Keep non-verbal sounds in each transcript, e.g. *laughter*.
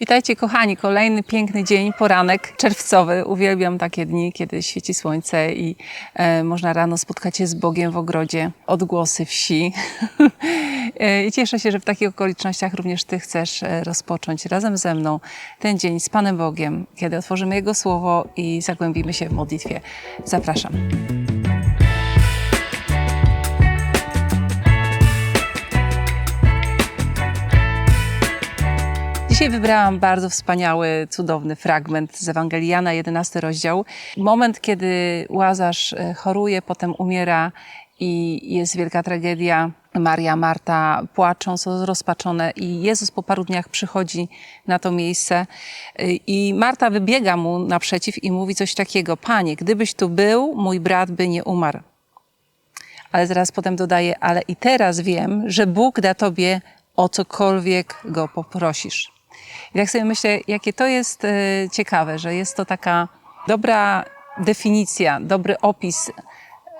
Witajcie kochani, kolejny piękny dzień, poranek czerwcowy. Uwielbiam takie dni, kiedy świeci słońce i e, można rano spotkać się z Bogiem w ogrodzie, odgłosy wsi. *laughs* E, I cieszę się, że w takich okolicznościach również Ty chcesz e, rozpocząć razem ze mną ten dzień z Panem Bogiem, kiedy otworzymy Jego Słowo i zagłębimy się w modlitwie. Zapraszam. Dzisiaj wybrałam bardzo wspaniały, cudowny fragment z Ewangelii Jana, 11 rozdział. Moment, kiedy Łazarz e, choruje, potem umiera i jest wielka tragedia. Maria, Marta płaczą, są rozpaczone i Jezus po paru dniach przychodzi na to miejsce e, i Marta wybiega mu naprzeciw i mówi coś takiego. Panie, gdybyś tu był, mój brat by nie umarł. Ale zaraz potem dodaje, ale i teraz wiem, że Bóg da tobie o cokolwiek go poprosisz. I tak sobie myślę, jakie to jest e, ciekawe, że jest to taka dobra definicja, dobry opis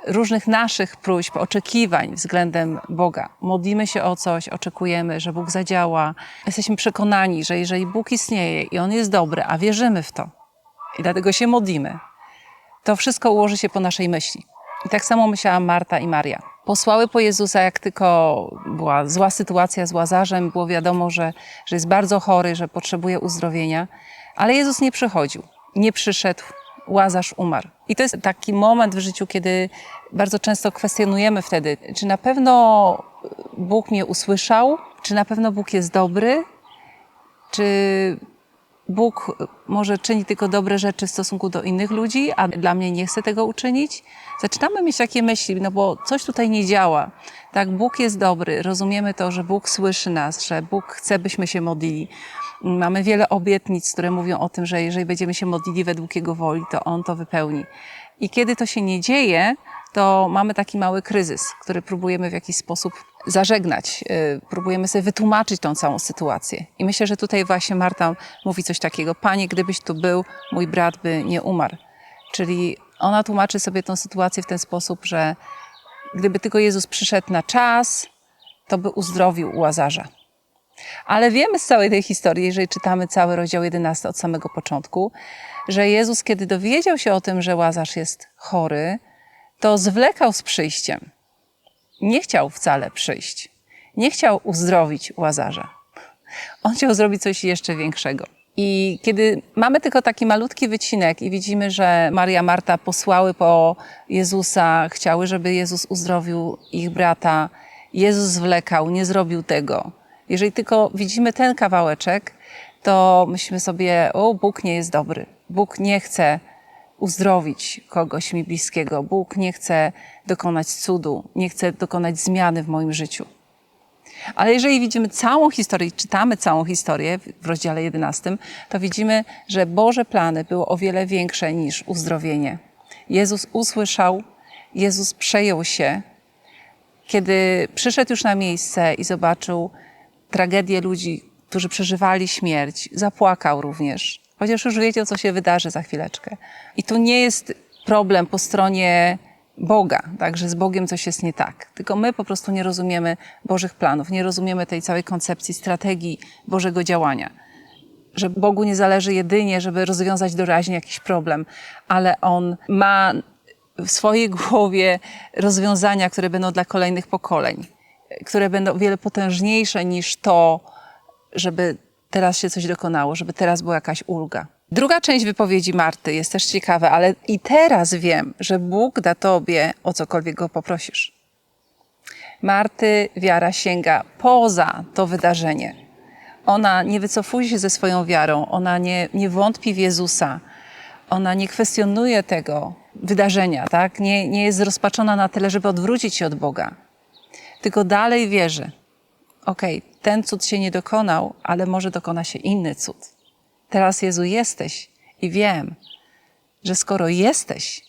różnych naszych próśb, oczekiwań względem Boga. Modlimy się o coś, oczekujemy, że Bóg zadziała. Jesteśmy przekonani, że jeżeli Bóg istnieje i On jest dobry, a wierzymy w to i dlatego się modlimy, to wszystko ułoży się po naszej myśli. I tak samo myślała Marta i Maria. Posłały po Jezusa, jak tylko była zła sytuacja z Łazarzem, było wiadomo, że, że jest bardzo chory, że potrzebuje uzdrowienia, ale Jezus nie przychodził, nie przyszedł, Łazarz umarł. I to jest taki moment w życiu, kiedy bardzo często kwestionujemy wtedy, czy na pewno Bóg mnie usłyszał, czy na pewno Bóg jest dobry, czy Bóg może czyni tylko dobre rzeczy w stosunku do innych ludzi, a dla mnie nie chce tego uczynić. Zaczynamy mieć takie myśli, no bo coś tutaj nie działa. Tak, Bóg jest dobry, rozumiemy to, że Bóg słyszy nas, że Bóg chce, byśmy się modlili. Mamy wiele obietnic, które mówią o tym, że jeżeli będziemy się modlili według Jego woli, to On to wypełni. I kiedy to się nie dzieje, to mamy taki mały kryzys, który próbujemy w jakiś sposób zażegnać. y, Próbujemy sobie wytłumaczyć tą całą sytuację. I myślę, że tutaj właśnie Marta mówi coś takiego: Panie, gdybyś tu był, mój brat by nie umarł. Czyli ona tłumaczy sobie tą sytuację w ten sposób, że gdyby tylko Jezus przyszedł na czas, to by uzdrowił Łazarza. Ale wiemy z całej tej historii, jeżeli czytamy cały rozdział 11 od samego początku, że Jezus, kiedy dowiedział się o tym, że Łazarz jest chory, to zwlekał z przyjściem. Nie chciał wcale przyjść. Nie chciał uzdrowić Łazarza. On chciał zrobić coś jeszcze większego. I kiedy mamy tylko taki malutki wycinek i widzimy, że Maria, Marta posłały po Jezusa, chciały, żeby Jezus uzdrowił ich brata, Jezus zwlekał, nie zrobił tego. Jeżeli tylko widzimy ten kawałeczek, to myślimy sobie, o, Bóg nie jest dobry. Bóg nie chce uzdrowić kogoś mi bliskiego. Bóg nie chce dokonać cudu, nie chce dokonać zmiany w moim życiu. Ale jeżeli widzimy całą historię, czytamy całą historię w rozdziale 11, to widzimy, że Boże plany były o wiele większe niż uzdrowienie. Jezus usłyszał, Jezus przejął się, kiedy przyszedł już na miejsce i zobaczył tragedię ludzi, którzy przeżywali śmierć, zapłakał również, chociaż już wiedział, co się wydarzy za chwileczkę. I tu nie jest problem po stronie Boga, tak, że z Bogiem coś jest nie tak. Tylko my po prostu nie rozumiemy Bożych planów, nie rozumiemy tej całej koncepcji, strategii Bożego działania. Że Bogu nie zależy jedynie, żeby rozwiązać doraźnie jakiś problem, ale On ma w swojej głowie rozwiązania, które będą dla kolejnych pokoleń, które będą wiele potężniejsze niż to, żeby teraz się coś dokonało, żeby teraz była jakaś ulga. Druga część wypowiedzi Marty jest też ciekawa, ale i teraz wiem, że Bóg da tobie o cokolwiek go poprosisz. Marty wiara sięga poza to wydarzenie. Ona nie wycofuje się ze swoją wiarą, ona nie, nie wątpi w Jezusa, ona nie kwestionuje tego wydarzenia, tak? nie, nie jest rozpaczona na tyle, żeby odwrócić się od Boga, tylko dalej wierzy. Okej, ten cud się nie dokonał, ale może dokona się inny cud. Teraz, Jezu, jesteś i wiem, że skoro jesteś,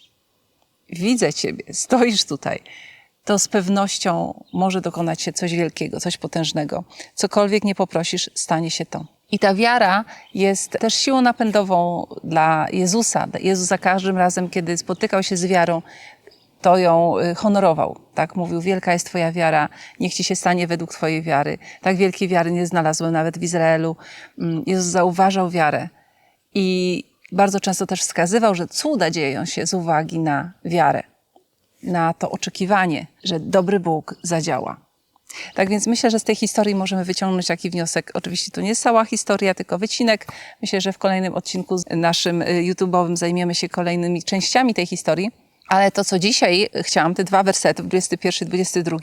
widzę Ciebie, stoisz tutaj, to z pewnością może dokonać się coś wielkiego, coś potężnego. Cokolwiek nie poprosisz, stanie się to. I ta wiara jest też siłą napędową dla Jezusa. Jezus za każdym razem, kiedy spotykał się z wiarą, to ją y, honorował. Tak mówił, wielka jest twoja wiara, niech ci się stanie według twojej wiary. Tak wielkiej wiary nie znalazłem nawet w Izraelu. Mm, Jezus zauważał wiarę i bardzo często też wskazywał, że cuda dzieją się z uwagi na wiarę, na to oczekiwanie, że dobry Bóg zadziała. Tak więc myślę, że z tej historii możemy wyciągnąć taki wniosek. Oczywiście to nie jest cała historia, tylko wycinek. Myślę, że w kolejnym odcinku naszym y, YouTube'owym zajmiemy się kolejnymi częściami tej historii. Ale to, co dzisiaj chciałam, te dwa wersety, 21 i 22,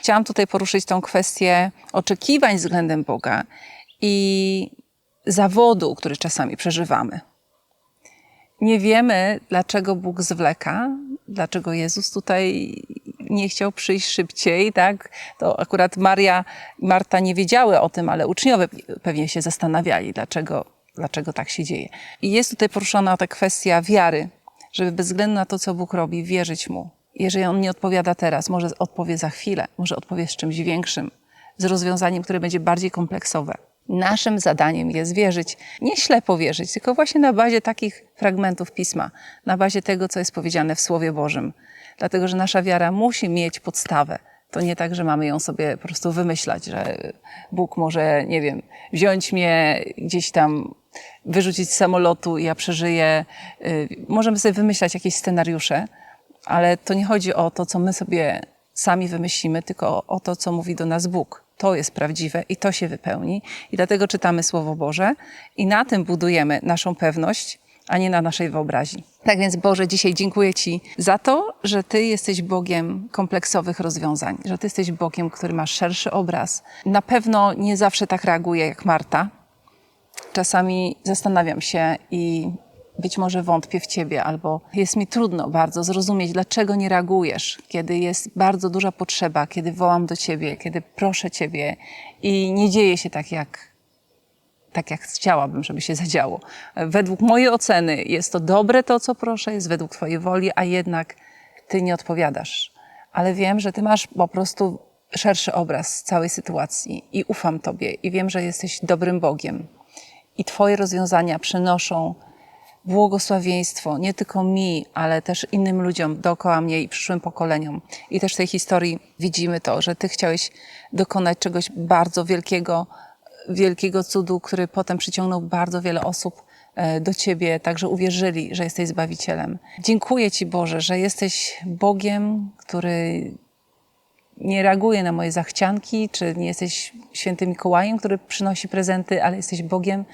chciałam tutaj poruszyć tą kwestię oczekiwań względem Boga i zawodu, który czasami przeżywamy. Nie wiemy, dlaczego Bóg zwleka, dlaczego Jezus tutaj nie chciał przyjść szybciej, tak? To akurat Maria i Marta nie wiedziały o tym, ale uczniowie pewnie się zastanawiali, dlaczego, dlaczego tak się dzieje. I jest tutaj poruszona ta kwestia wiary, żeby bez względu na to, co Bóg robi, wierzyć Mu. Jeżeli On nie odpowiada teraz, może odpowie za chwilę, może odpowie z czymś większym, z rozwiązaniem, które będzie bardziej kompleksowe. Naszym zadaniem jest wierzyć, nie ślepo wierzyć, tylko właśnie na bazie takich fragmentów pisma, na bazie tego, co jest powiedziane w Słowie Bożym. Dlatego, że nasza wiara musi mieć podstawę. To nie tak, że mamy ją sobie po prostu wymyślać, że Bóg może, nie wiem, wziąć mnie gdzieś tam, wyrzucić z samolotu i ja przeżyję. Y, Możemy sobie wymyślać jakieś scenariusze, ale to nie chodzi o to, co my sobie sami wymyślimy, tylko o to, co mówi do nas Bóg. To jest prawdziwe i to się wypełni. I dlatego czytamy Słowo Boże i na tym budujemy naszą pewność, a nie na naszej wyobraźni. Tak więc Boże, dzisiaj dziękuję Ci za to, że Ty jesteś Bogiem kompleksowych rozwiązań, że Ty jesteś Bogiem, który ma szerszy obraz. Na pewno nie zawsze tak reaguje jak Marta. Czasami zastanawiam się i być może wątpię w Ciebie, albo jest mi trudno bardzo zrozumieć, dlaczego nie reagujesz, kiedy jest bardzo duża potrzeba, kiedy wołam do Ciebie, kiedy proszę Ciebie i nie dzieje się tak, jak tak jak chciałabym, żeby się zadziało. Według mojej oceny jest to dobre to, co proszę, jest według Twojej woli, a jednak Ty nie odpowiadasz. Ale wiem, że Ty masz po prostu szerszy obraz całej sytuacji i ufam Tobie i wiem, że jesteś dobrym Bogiem. I Twoje rozwiązania przynoszą błogosławieństwo nie tylko mi, ale też innym ludziom dookoła mnie i przyszłym pokoleniom. I też w tej historii widzimy to, że Ty chciałeś dokonać czegoś bardzo wielkiego, wielkiego cudu, który potem przyciągnął bardzo wiele osób e, do Ciebie, także uwierzyli, że jesteś Zbawicielem. Dziękuję Ci Boże, że jesteś Bogiem, który nie reaguje na moje zachcianki, czy nie jesteś świętym Mikołajem, który przynosi prezenty, ale jesteś Bogiem,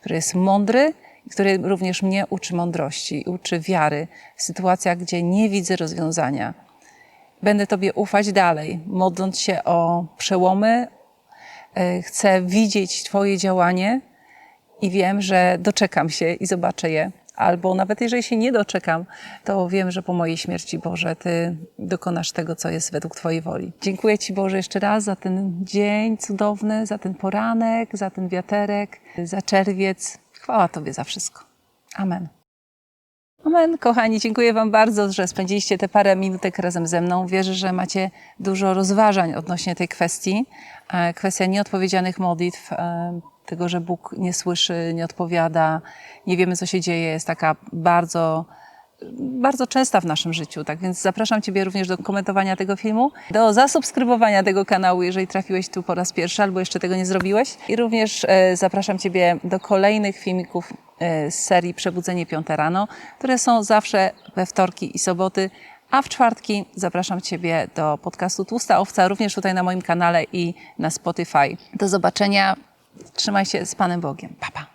który jest mądry, i który również mnie uczy mądrości, uczy wiary w sytuacjach, gdzie nie widzę rozwiązania. Będę Tobie ufać dalej, modląc się o przełomy, chcę widzieć Twoje działanie i wiem, że doczekam się i zobaczę je. Albo nawet jeżeli się nie doczekam, to wiem, że po mojej śmierci, Boże, Ty dokonasz tego, co jest według Twojej woli. Dziękuję Ci, Boże, jeszcze raz za ten dzień cudowny, za ten poranek, za ten wiaterek, za czerwiec. Chwała Tobie za wszystko. Amen. Amen, kochani, dziękuję Wam bardzo, że spędziliście te parę minutek razem ze mną. Wierzę, że macie dużo rozważań odnośnie tej kwestii. E, Kwestia nieodpowiedzianych modlitw, e, tego, że Bóg nie słyszy, nie odpowiada, nie wiemy, co się dzieje, jest taka bardzo, bardzo częsta w naszym życiu. Tak więc zapraszam Ciebie również do komentowania tego filmu, do zasubskrybowania tego kanału, jeżeli trafiłeś tu po raz pierwszy albo jeszcze tego nie zrobiłeś. I również e, zapraszam Ciebie do kolejnych filmików z serii Przebudzenie Piąte Rano, które są zawsze we wtorki i soboty. A w czwartki zapraszam Ciebie do podcastu Tłusta Owca, również tutaj na moim kanale i na Spotify. Do zobaczenia. Trzymaj się z Panem Bogiem. Pa, pa.